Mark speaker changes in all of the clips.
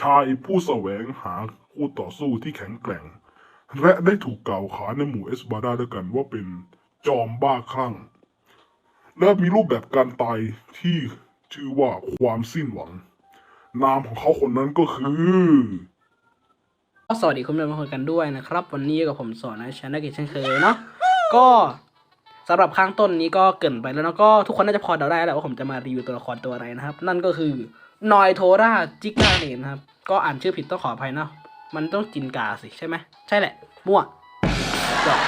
Speaker 1: ชายผู้แสวงหาคู่ต่อสู้ที่แข็งแกร่ง และได้ถูกกล่าวขานในหมู่เอสบาดาด้วยกันว่าเป็นจอมบ้าคลั่ง และมีรูปแบบการตายที่ชื่อว่าความสิ้นหวัง นามของเขาคนนั้นก็คือ
Speaker 2: สวัสดีคุณผู้ชมทุกคนกันด้วยนะครับ วันนี้กับผมสอนนะชนะกิจเช่นเคยเนาะก็ สำหรับข้างต้นนี้ก็เกินไปแล้วเนาะก็ทุกคนน่าจะพอเดาได้แหละว่าผมจะมารีวิวตัวละครตัวอะไรนะครับ นั่นก็คือนอยโทราจิกาเนนะครับ ก็อ่านชื่อผิดต้องขออภัยเนาะมันต้องจินกาสิใช่ไหมใช่แหละ มั่วจบ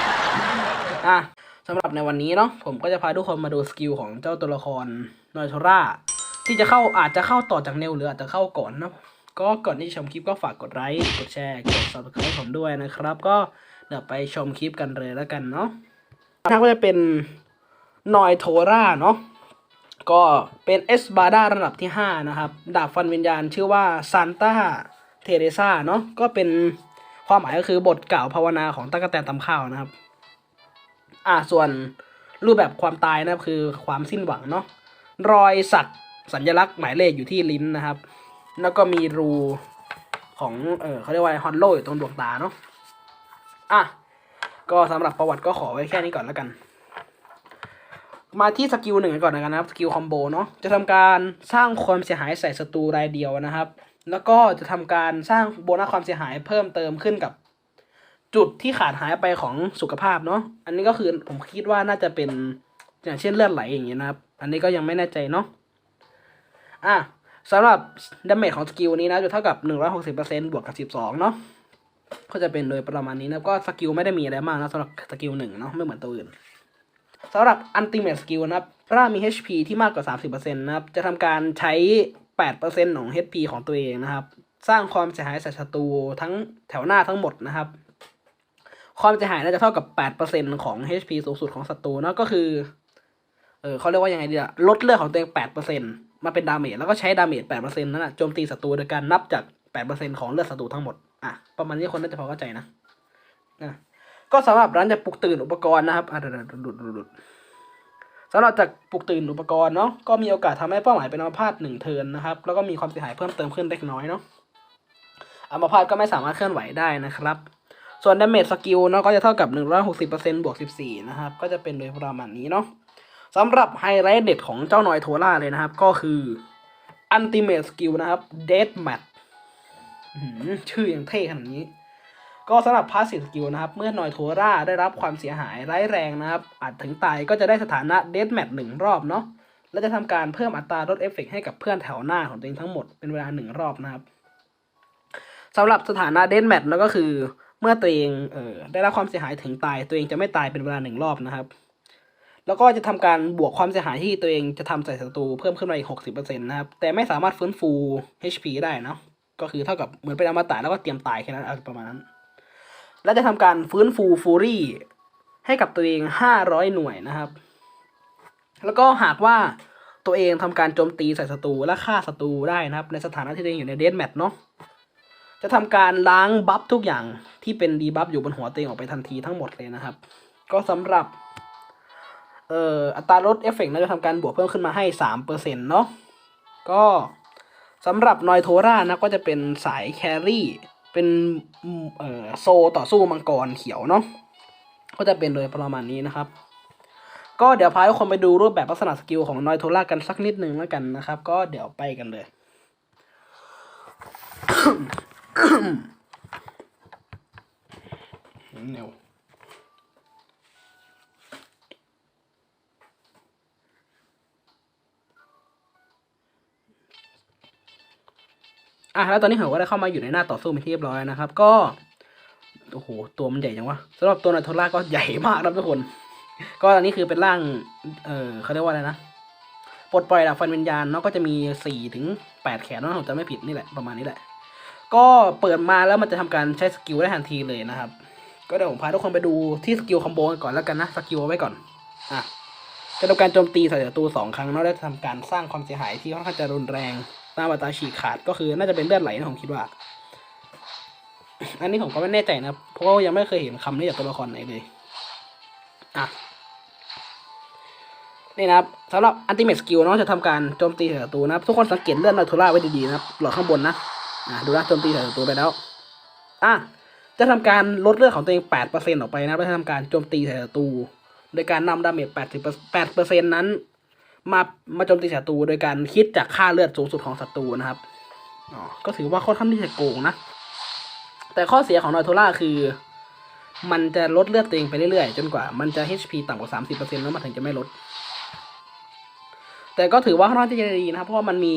Speaker 2: อะสำหรับในวันนี้เนาะผมก็จะพาทุกคนมาดูสกิลของเจ้าตัวละครนอยโทราที่จะเข้าอาจจะเข้าต่อจากเนลหรืออาจจะเข้าก่อนเนาะก็ก่อนที่จะชมคลิปก็ฝากกดไลค์กดแชร์กด subscribe ผมด้วยนะครับ ก็เดี๋ยวไปชมคลิปกันเลยแล้วกันเนาะ ทางก็จะเป็นนอยโทราเนาะก็เป็นเอสบาดาระดับที่ 5 นะครับ ดาบฟันวิญญาณชื่อว่าซานตาเทเรซาเนาะก็เป็นความหมายก็คือบทกล่าวภาวนาของตั๊กแตนตำข้าวนะครับ อ่าส่วนรูปแบบความตายนะครับคือความสิ้นหวังเนาะรอยสักสัญลักษณ์หมายเลขอยู่ที่ลิ้นนะครับ แล้วก็มีรูของเออเขาเรียกว่าฮอนโลอยู่ตรงดวงตาเนาะอะ ก็สำหรับประวัติก็ขอไว้แค่นี้ก่อนแล้วกัน มาที่สกิลหนึ่งกันก่อนนะครับสกิลคอมโบเนาะจะทำการสร้างความเสียหายใส่ศัตรูรายเดียวนะครับ แล้วก็จะทำการสร้างโบนัสความเสียหายเพิ่มเติมขึ้นกับจุดที่ขาดหายไปของสุขภาพเนาะอันนี้ก็คือผมคิดว่าน่าจะเป็นอย่างเช่นเลือดไหลอย่างเงี้ยนะครับ อันนี้ก็ยังไม่แน่ใจเนาะอะสำหรับดาเมจของสกิลนี้นะจะเท่ากับ 160%บวกกับ 12 เนาะ ก็จะเป็นโดยประมาณนี้นะก็สกิลไม่ได้มีอะไรมากนะสำหรับสกิลหนึ่งเนาะไม่เหมือนตัวอื่นสำหรับอันติเม e สกิลนะครับถ้ามี HP ที่มากกว่า 30%นะครับ จะทำการใช้ 8%ของ HP ของตัวเองนะครับ สร้างความเสียหายใส่ศัตรูทั้งแถวหน้าทั้งหมดนะครับ ความเสียหายน่าจะเท่ากับ 8%ของ HP สูงสุดของศัตรูนะก็คือ เออเขาเรียกว่ายังไงดีอะลดเลือดของตัวเอง 8%มาเป็นดาเมจแล้วก็ใช้ดาเมจ 8%นั่นอะโจมตีศัตรูโดยการนับจาก 8%ของเลือดศัตรูทั้งหมด อะประมาณนี้คนน่าจะพอเข้าใจนะนะก็สำหรับร้านจะปลุกตื่นอุปกรณ์นะครับอะหลุดหลุดหลุดสำหรับจากปลุกตื่นอุปกรณ์เนาะก็มีโอกาสทำให้เป้าหมายเป็นอัมพาตหนึ่งเทินนะครับ แล้วก็มีความเสียหายเพิ่มเติมขึ้นเล็กน้อยเนาะอัมพาตก็ไม่สามารถเคลื่อนไหวได้นะครับ ส่วนดาเมจสกิลเนาะก็จะเท่ากับ 160%บวก 14 นะครับ ก็จะเป็นโดยประมาณนี้เนาะสำหรับไฮไลท์เด็ดของเจ้านอยโทล่าเลยนะครับ ก็คือ Ultimate Skill นะครับ Death Match อื้อหือ ชื่ออย่างเท่ขนาดนี้ ก็สำหรับ Passive Skill นะครับ เมื่อนอยโทล่าได้รับความเสียหายร้ายแรงนะครับอาจถึงตายก็จะได้สถานะ Death Match หนึ่งรอบเนาะและจะทำการเพิ่มอัตราลดเอฟเฟกต์ให้กับเพื่อนแถวหน้าของตัวเองทั้งหมดเป็นเวลาหนึ่งรอบนะครับสำหรับสถานะ Death Match แล้วก็คือ เมื่อตัวเองเออได้รับความเสียหายถึงตาย ตัวเองจะไม่ตายเป็นเวลาหนึ่งรอบนะครับ แล้วก็จะทำการบวกความเสียหายที่ตัวเองจะทำใส่ศัตรูเพิ่มขึ้นมาอีกหกสิบเปอร์เซ็นต์นะครับ แต่ไม่สามารถฟื้นฟู HP ได้เนาะ ก็คือเท่ากับเหมือนเป็นอมตะแล้วก็เตรียมตายแค่นั้นประมาณนั้น และจะทำการฟื้นฟูฟูรี่ให้กับตัวเองห้าร้อยหน่วยนะครับ แล้วก็หากว่าตัวเองทำการโจมตีใส่ศัตรูและฆ่าศัตรูได้นะครับ ในสถานะที่ตัวเองอยู่ในเดนแมทเนาะจะทำการล้างบัฟทุกอย่างที่เป็นดีบัฟอยู่บนหัวตัวเองออกไปทันทีทั้งหมดเลยนะครับ ก็สำหรับเอ่ออัตราลดเอฟเฟกต์นะจะทำการบวกเพิ่มขึ้นมาให้สามเปอร์เซ็นต์เนาะก็ สำหรับนอยโทรานะก็จะเป็นสายแครี่ เป็นเอ่อโซต่อสู้มังกรเขียวเนาะก็จะเป็นโดยประมาณนี้นะครับ ก็เดี๋ยวพาทุกคนไปดูรูปแบบลักษณะสกิลของนอยโทรากันสักนิดนึงแล้วกันนะครับ ก็เดี๋ยวไปกันเลยเร็ว อะแล้วตอนนี้ผมก็ได้เข้ามาอยู่ในหน้าต่อสู้เป็นที่เรียบร้อยนะครับ ก็โอ้โหตัวมันใหญ่จังวะสำหรับตัวนอยโทล่าก็ใหญ่มากนะทุกคน ก็อันนี้คือเป็นร่าง เออเขาเรียกว่าอะไรนะปลดปล่อยดาบฟันวิญญาณเนาะก็จะมีสี่ถึงแปดแขนเนาะผมจะไม่ผิดนี่แหละประมาณนี้แหละ ก็เปิดมาแล้วมันจะทำการใช้สกิลได้ทันทีเลยนะครับ ก็เดี๋ยวผมพาทุกคนไปดูที่สกิลคอมโบกันก่อนแล้วกันนะสกิลไว้ก่อนอะจะทำการโจมตีใส่ศัตรูสองครั้งเนาะได้ทำการสร้างความเสียหายที่ค่อนข้างจะรุนแรง หน้าบาตาฉีกขาดก็คือน่าจะเป็นเลือดไหลนะผมคิดว่า อันนี้ผมก็ไม่แน่ใจนะเพราะว่ายังไม่เคยเห็นคำนี้จากตัวละครไหนเลย อะนี่นะครับสำหรับอันติเม e สกิลเนาะจะทำการโจมตีศัตรูนะครับทุกคนสังเกตเลือดนอยโทล่าไว้ดีๆนะครับหลอดข้างบนนะอะดูนะโจมตีใส่ศัตรูไปแล้ว อะจะทำการลดเลือดของตัวเอง 8%ออกไปนะเพื่อทำการโจมตีใส่ศัตรูโดยการนำดาเมจ 80 8%นั้น มามาโจมตีศัตรูโดยการคิดจากค่าเลือดสูงสุดของศัตรูนะครับอ๋อก็ถือว่าค่อนข้างที่จะโกงนะ แต่ข้อเสียของนอยโทล่าคือ มันจะลดเลือดตัวเองไปเรื่อยๆ จนกว่ามันจะ HP ต่ำกว่า 30%แล้วมันถึงจะไม่ลด แต่ก็ถือว่าค่อนข้างที่จะดีนะครับ เพราะว่ามันมี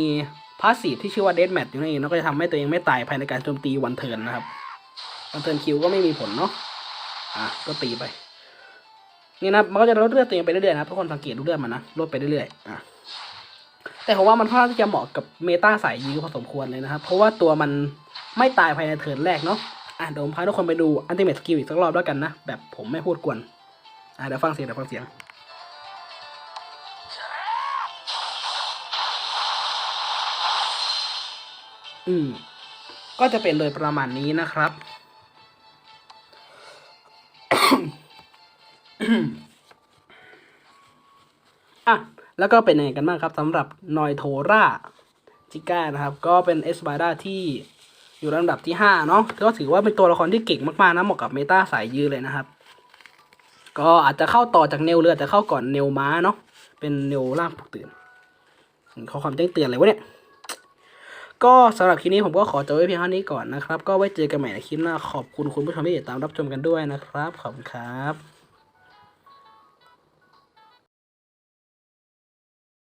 Speaker 2: พาสซีฟที่ชื่อว่าเดดแมทอยู่นั่นเองแล้วก็จะทำให้ตัวเองไม่ตายภายในการโจมตีวันเทิร์นนะครับวันเทิร์นคิวก็ไม่มีผลเนาะอะก็ตีไป นี่นะมันก็จะลดเลือดตัวเองไปเรื่อยๆนะทุกคนสังเกตดูเลือดมันนะลดไปเรื่อยๆอะแต่ผมว่ามันค่อนข้างที่จะเหมาะกับเมตาสายยื้อพอสมควรเลยนะครับ เพราะว่าตัวมันไม่ตายภายในเทิร์นแรกเนาะอะเดี๋ยวผมพาทุกคนไปดูอันติเมทสกิลอีกสักรอบแล้วกันนะ แบบผมไม่พูดกวนอะเดี๋ยวฟังเสียงเดี๋ยวฟังเสียงอืม ก็จะเป็นโดยประมาณนี้นะครับ อะแล้วก็เป็นยังไงกันบ้างครับสำหรับนอยโทราจิก้านะครับ ก็เป็นเอสบาดาที่อยู่ลำดับที่ห้าเนาะก็ถือว่าเป็นตัวละครที่เก่งมากๆนะเหมาะกับเมตาสายยื้อเลยนะครับ ก็อาจจะเข้าต่อจากเนลเรืออาจจะเข้าก่อนเนลม้าเนาะเป็นเนลล่างปลุกตื่นข้อความแจ้งเตือนอะไรวะเนี่ยก็สำหรับคลิปนี้ผมก็ขอจบไว้เพียงเท่านี้ก่อนนะครับ ก็ไว้เจอกันใหม่ในคลิปหน้าขอบคุณคุณผู้ชมที่ติดตามรับชมกันด้วยนะครับ ขอบคุณครับ